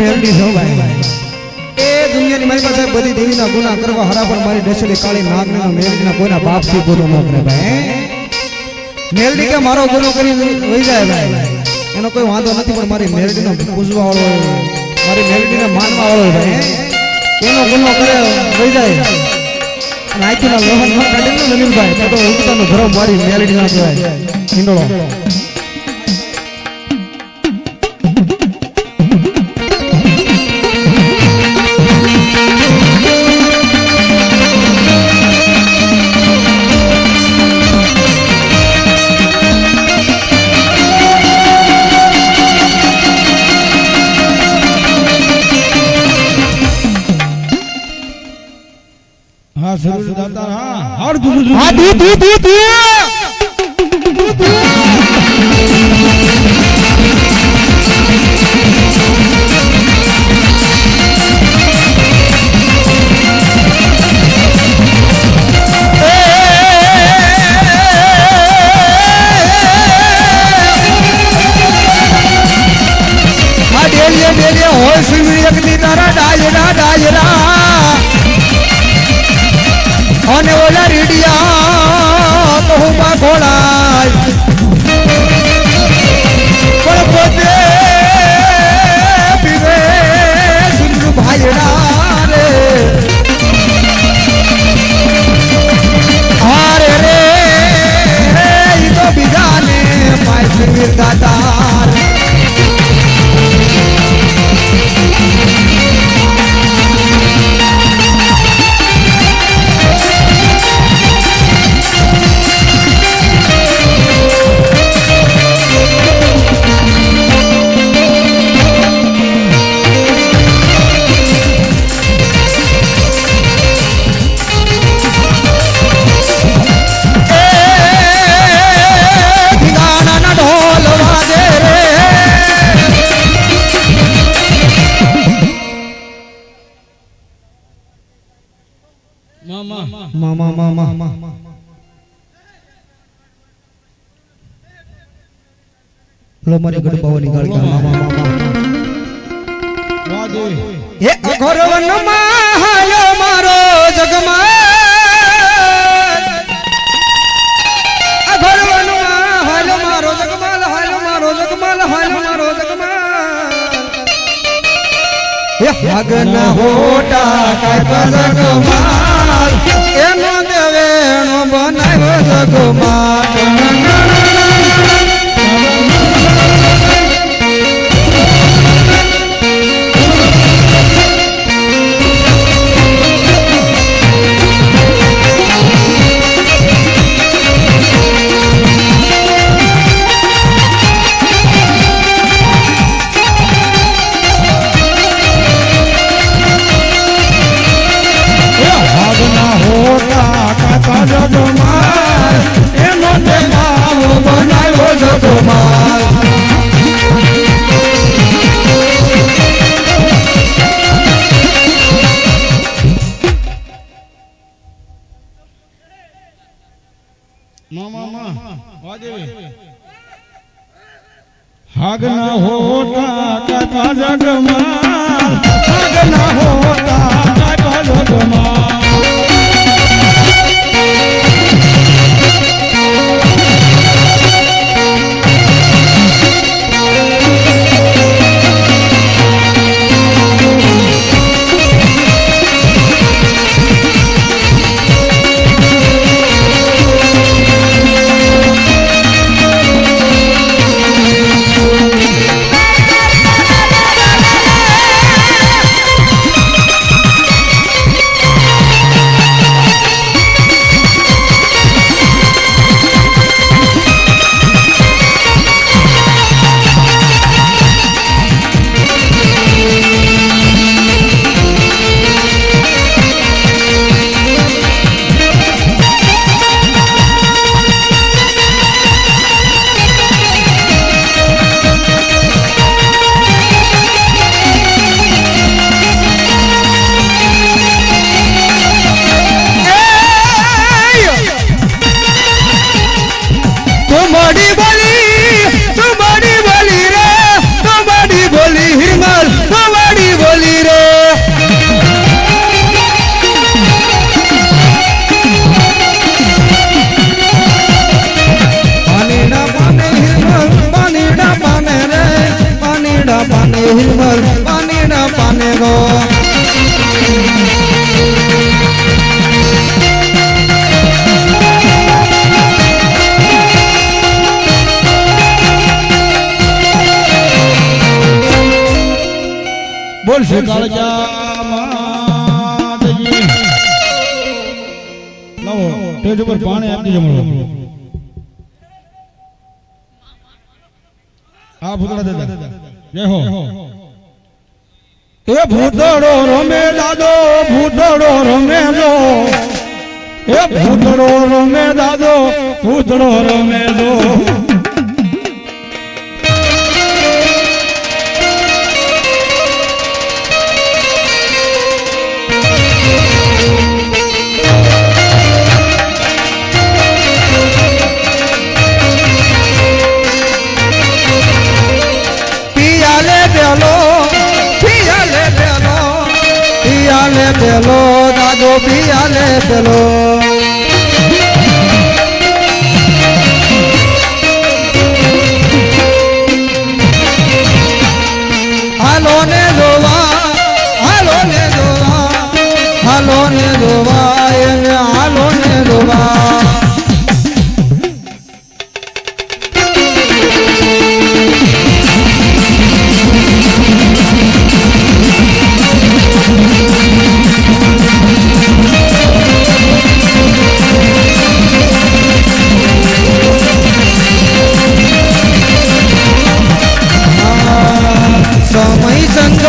મેરડી છો ભાઈ. એ દુનિયાની મારી પાસે બધી દેવીના ગુના કરવા હરા પણ મારી ડસડી કાળી નાગના મેરડીના કોઈના બાપથી ગુનો ન કરે ભાઈ મેરડી કે મારો ગુનો કરી વહી જાય ભાઈ. એનો કોઈ વાંધો નથી, પણ મારી મેરડીનો પૂજવા વાળો મારી મેરડીને માનવા વાળો ભાઈ એનો ગુનો કરે વહી જાય. અને લોહન ન કાઢે ને તો ઉગતાનો ધર્મ મારી ના કહેવાય. હિંડોળો. હા જરૂર દાતા હા હાડ દુદુ હા તું તું તું તું આ ડેલીએ ડેલીએ હોય સુવી એકલી તારા ડાયરા ડાયરા અને ઓલા રીડિયા તો હું મામા મામા લો મારી ગડબાઓની ગાળકા મામા મામા વાદે એ અઘોર વનમાં હાયો મારો જગમાં અઘોર વનમાં હાયો મારો જગમાલ હાયો મારો જગમાલ હાયો મારો જગમાલ. એ હગના હોટા કાય જગમાલ. બનાવ્યો હાગના હોતા કાકા જગમાં આગના હોતા સ્ટેજ ઉપર પાણી આપી મળો આ ભૂતળા દાદા. જય હો. એ ભૂતળો રમે દાદો ભૂતળો રમે દો એ ભૂતળો રમે દાદો ભૂતળો રમે પિયાલે પેલો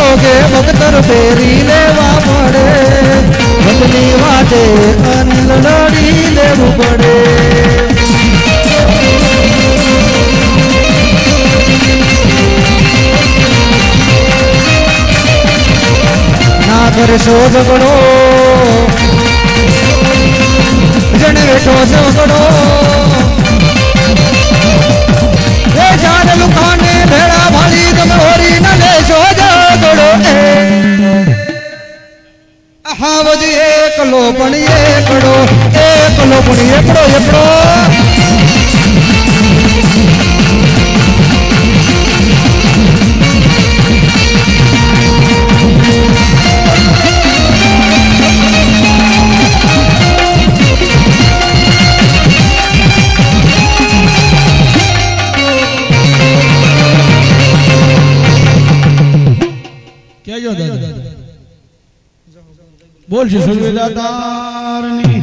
સંજોગે ભક્તર ફેરી લેવા પડે ભગની વાટે અન્ન લડી લેવું પડે ના કરશો ઝઘડો જણ બેઠો ઝઘડો. એ લુકાને પણ એકડો એકલો પણ એકડો. એકડો બોલ છે સર્વે દાતારની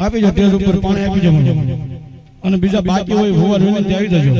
આપી જો તેજ ઉપર પાણી આપી જો અને બીજા બાકી હોય હોવા વિનંતી આવી જજો.